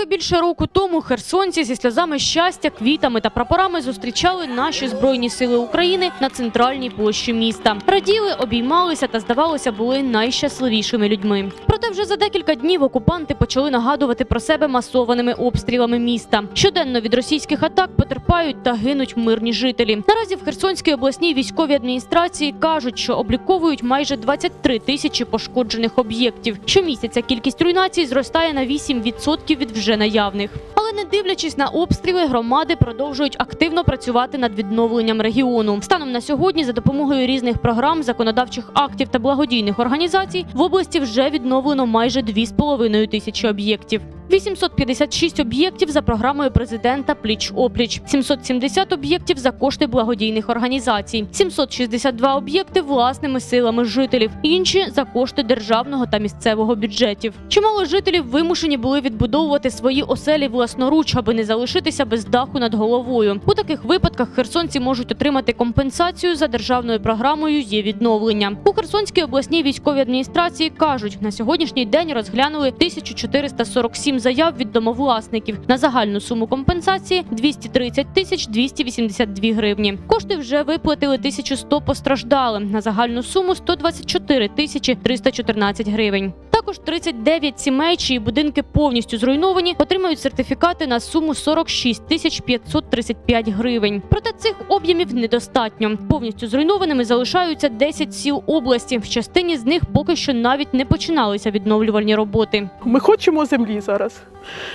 Трохи більше року тому херсонці зі сльозами щастя, квітами та прапорами зустрічали наші збройні сили України на центральній площі міста. Раділи, обіймалися та здавалося, були найщасливішими людьми. Проте вже за декілька днів окупанти почали нагадувати про себе масованими обстрілами міста. Щоденно від російських атак потерпають та гинуть мирні жителі. Наразі в Херсонській обласній військовій адміністрації кажуть, що обліковують майже 23 тисячі пошкоджених об'єктів. Щомісяця кількість руйнацій зростає на 8% від вже наявних. Але не дивлячись на обстріли, громади продовжують активно працювати над відновленням регіону. Станом на сьогодні, за допомогою різних програм, законодавчих актів та благодійних організацій, в області вже відновлено майже 2,5 тисячі об'єктів. 856 об'єктів за програмою президента Пліч опліч, 770 об'єктів за кошти благодійних організацій, 762 об'єкти власними силами жителів, інші за кошти державного та місцевого бюджетів. Чимало жителів вимушені були відбудовувати свої оселі власноруч, аби не залишитися без даху над головою. У таких випадках херсонці можуть отримати компенсацію за державною програмою є відновлення. У Херсонській обласній військовій адміністрації кажуть, на сьогоднішній день розглянули 1447 заяв від домовласників на загальну суму компенсації 230 тисяч 282 гривні. Кошти вже виплатили 1100 постраждалим на загальну суму 124 тисячі 314 гривень. Також 39 сімей, чиї будинки повністю зруйновані, отримають сертифікати на суму 46 тисяч 535 гривень. Проте цих об'ємів недостатньо. Повністю зруйнованими залишаються 10 сіл області. В частині з них поки що навіть не починалися відновлювальні роботи. Ми хочемо землі зараз,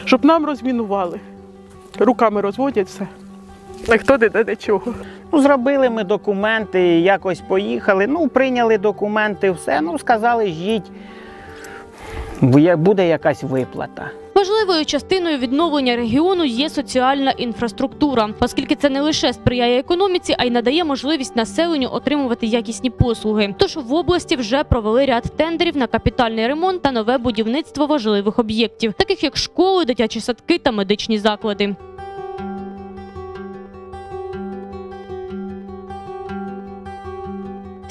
щоб нам розмінували. Руками розводять все. А хто де до чого? Ну, зробили ми документи, якось поїхали. Ну, прийняли документи, все. Ну, сказали, жіть, буде якась виплата. Важливою частиною відновлення регіону є соціальна інфраструктура, оскільки це не лише сприяє економіці, а й надає можливість населенню отримувати якісні послуги. Тож в області вже провели ряд тендерів на капітальний ремонт та нове будівництво важливих об'єктів, таких як школи, дитячі садки та медичні заклади.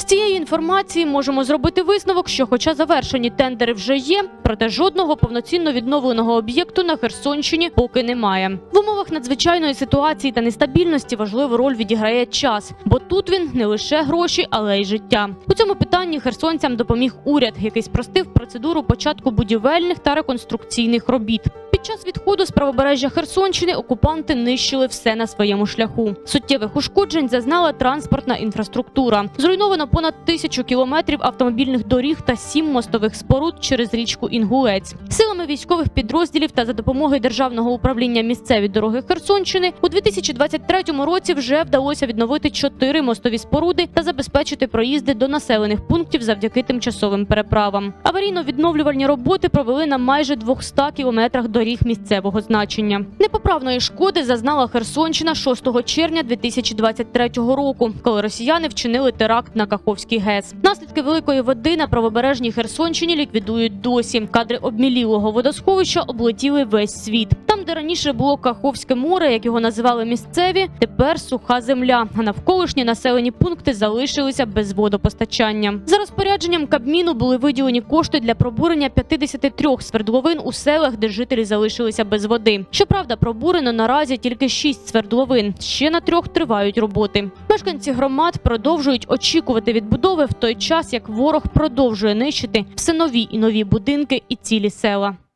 З цієї інформації можемо зробити висновок, що, хоча завершені тендери вже є, проте жодного повноцінно відновленого об'єкту на Херсонщині поки немає. В умовах надзвичайної ситуації та нестабільності важливу роль відіграє час, бо тут він не лише гроші, але й життя. У цьому питанні херсонцям допоміг уряд, який спростив процедуру початку будівельних та реконструкційних робіт. Час відходу з правобережжя Херсонщини окупанти нищили все на своєму шляху. Суттєвих ушкоджень зазнала транспортна інфраструктура. Зруйновано понад тисячу кілометрів автомобільних доріг та сім мостових споруд через річку Інгулець. Силами військових підрозділів та за допомогою державного управління місцеві дороги Херсонщини у 2023 році вже вдалося відновити чотири мостові споруди та забезпечити проїзди до населених пунктів завдяки тимчасовим переправам. Аварійно-відновлювальні роботи провели на майже 200 кілометрах доріг місцевого значення. Непоправної шкоди зазнала Херсонщина 6 червня 2023 року, коли росіяни вчинили теракт на Каховський ГЕС. Наслідки великої води на правобережній Херсонщині ліквідують досі. Кадри обмілілого водосховища облетіли весь світ. Раніше було Каховське море, як його називали місцеві, тепер суха земля. А навколишні населені пункти залишилися без водопостачання. За розпорядженням Кабміну були виділені кошти для пробурення 53 свердловин у селах, де жителі залишилися без води. Щоправда, пробурено наразі тільки 6 свердловин. Ще на трьох тривають роботи. Мешканці громад продовжують очікувати відбудови в той час, як ворог продовжує нищити все нові і нові будинки і цілі села.